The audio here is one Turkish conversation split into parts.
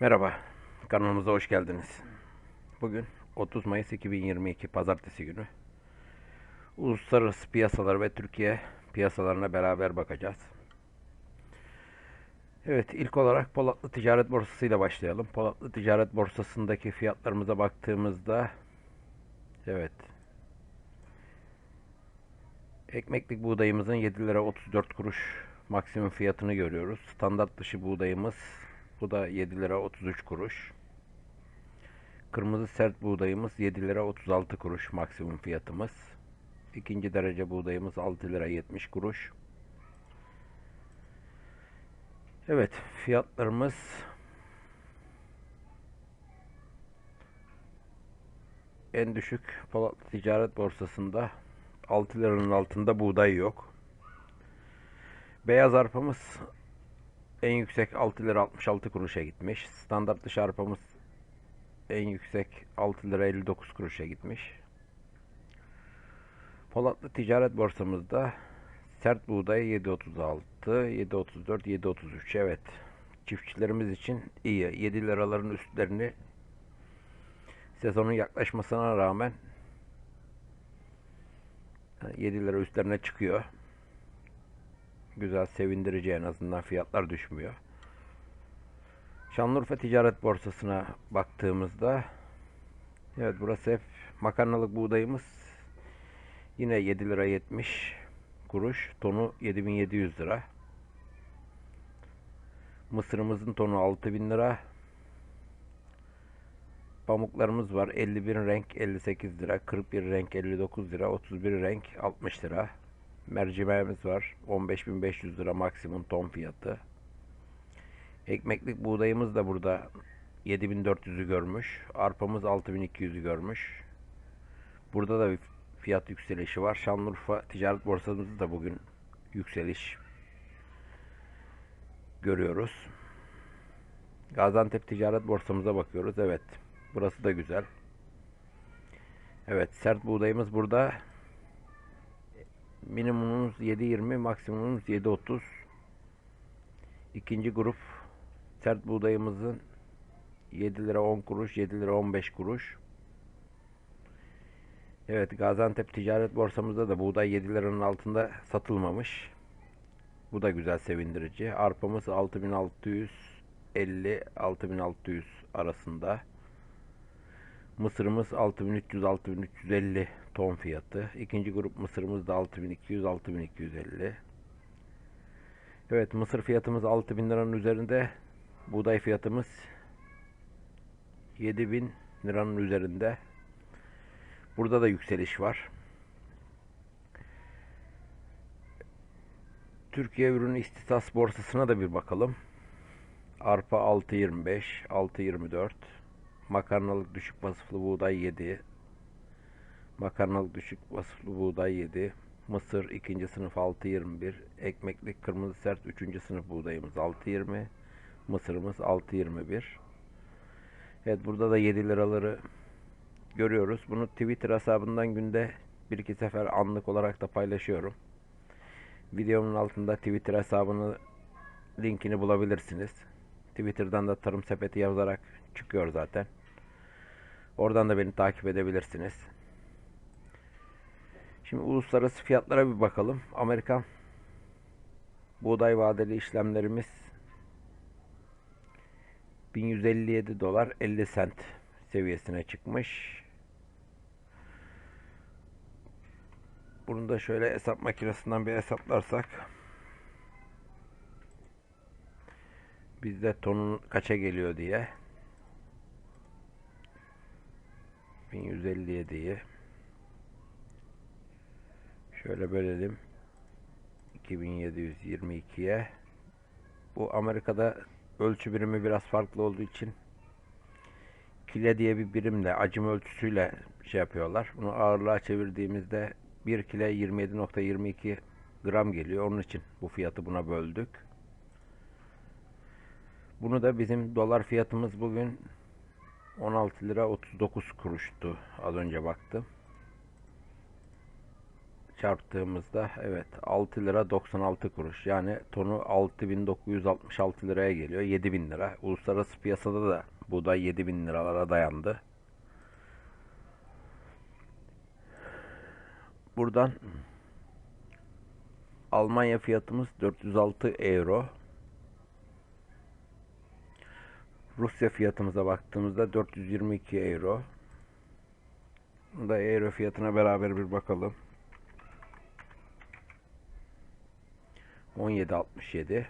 Merhaba, kanalımıza hoş geldiniz. Bugün 30 Mayıs 2022 Pazartesi günü. Uluslararası piyasalar ve Türkiye piyasalarına beraber bakacağız. Evet, ilk olarak Polatlı Ticaret Borsası ile başlayalım. Polatlı Ticaret Borsası'ndaki fiyatlarımıza baktığımızda, evet, ekmeklik buğdayımızın 7 lira 34 kuruş maksimum fiyatını görüyoruz. Standart dışı buğdayımız bu da 7 lira 33 kuruş. Kırmızı sert buğdayımız 7 lira 36 kuruş maksimum fiyatımız. İkinci derece buğdayımız 6 lira 70 kuruş. Evet fiyatlarımız en düşük Polatlı Ticaret Borsası'nda 6 liranın altında buğday yok. Beyaz arpamız en yüksek 6 lira 66 kuruşa gitmiş. Standart dışı arpamız en yüksek 6 lira 59 kuruşa gitmiş. Polatlı ticaret borsamızda sert buğday 7.36, 7.34, 7.33 evet. Çiftçilerimiz için iyi. 7 liraların üstlerini sezonun yaklaşmasına rağmen 7 lira üstlerine çıkıyor güzel, sevindirici en azından fiyatlar düşmüyor. Şanlıurfa Ticaret Borsası'na baktığımızda evet burası hep makarnalık buğdayımız. Yine 7 lira 70 kuruş tonu 7700 lira. Mısırımızın tonu 6000 lira. Pamuklarımız var 51 renk 58 lira 41 renk 59 lira 31 renk 60 lira Mercimeğimiz var. 15.500 lira maksimum ton fiyatı. Ekmeklik buğdayımız da burada 7400'ü görmüş. Arpamız 6200'ü görmüş. Burada da bir fiyat yükselişi var. Şanlıurfa Ticaret Borsamızda da bugün yükseliş görüyoruz. Gaziantep Ticaret Borsamıza bakıyoruz. Evet. Burası da güzel. Evet. Sert buğdayımız burada minimumumuz 7.20 maksimumumuz 7.30 ikinci grup sert buğdayımızın 7 lira 10 kuruş 7 lira 15 kuruş. Evet Gaziantep ticaret borsamızda da buğday 7 liranın altında satılmamış. Bu da güzel sevindirici. Arpamız 6650 6600 arasında Mısırımız 6300 6350 ton fiyatı. İkinci grup mısırımız da 6200 6250. Evet mısır fiyatımız 6000 liranın üzerinde. Buğday fiyatımız 7000 liranın üzerinde. Burada da yükseliş var. Türkiye Ürün İstisas Borsası'na da bir bakalım. Arpa 6.25, 6.24. Makarnalık düşük vasıflı buğday 7. Makarnalık düşük vasıflı buğday 7. Mısır 2. sınıf 6.21. Ekmeklik kırmızı sert 3. sınıf buğdayımız 6.20. Mısırımız 6.21. Evet burada da 7 liraları görüyoruz. Bunu Twitter hesabından günde bir iki sefer anlık olarak da paylaşıyorum. Videomun altında Twitter hesabını linkini bulabilirsiniz. Twitter'dan da tarım sepeti yazarak çıkıyor zaten. Oradan da beni takip edebilirsiniz. Şimdi uluslararası fiyatlara bir bakalım. Amerikan buğday vadeli işlemlerimiz 1157 dolar 50 sent seviyesine çıkmış. Bunu da şöyle hesap makinesinden bir hesaplarsak bizde tonun kaça geliyor diye 1157'yi şöyle bölelim 2722'ye bu Amerika'da ölçü birimi biraz farklı olduğu için kile diye bir birimle acım ölçüsüyle şey yapıyorlar. Bunu ağırlığa çevirdiğimizde 1 kile 27.22 gram geliyor. Onun için bu fiyatı buna böldük. Bunu da bizim dolar fiyatımız bugün 16 lira 39 kuruştu. Az önce baktım. çarptığımızda evet 6 lira 96 kuruş. Yani tonu 6966 liraya geliyor. 7000 lira. Uluslararası piyasada da buğday 7000 liralara dayandı. Buradan Almanya fiyatımız 406 euro. Rusya fiyatımıza baktığımızda 422 euro. Da euro fiyatına beraber bir bakalım. 17.67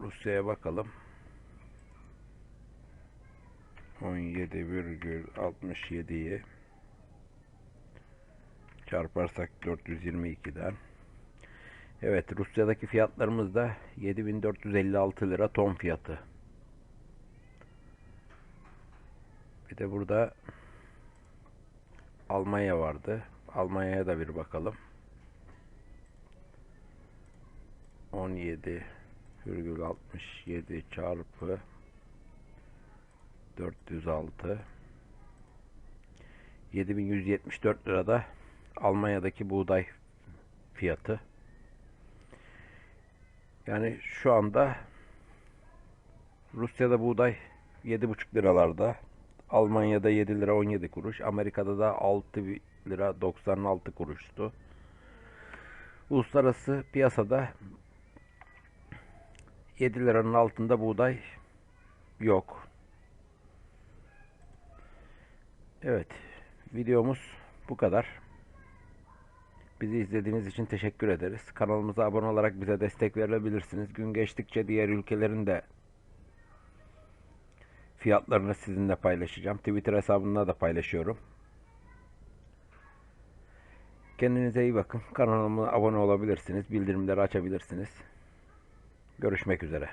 Rusya'ya bakalım. 17,67'yi çarparsak 422'den Evet Rusya'daki fiyatlarımız da 7456 lira ton fiyatı. Bir de burada Almanya vardı. Almanya'ya da bir bakalım. 17,67 çarpı 406 7174 lirada Almanya'daki buğday fiyatı. Yani şu anda Rusya'da buğday 7,5 liralarda. Almanya'da 7 lira 17 kuruş. Amerika'da da 6 lira 96 kuruştu. Uluslararası piyasada 7 liranın altında buğday yok. Evet. Videomuz bu kadar. Bizi izlediğiniz için teşekkür ederiz. Kanalımıza abone olarak bize destek verebilirsiniz. Gün geçtikçe diğer ülkelerin de fiyatlarını sizinle paylaşacağım. Twitter hesabında da paylaşıyorum. Kendinize iyi bakın. Kanalıma abone olabilirsiniz. Bildirimleri açabilirsiniz. Görüşmek üzere.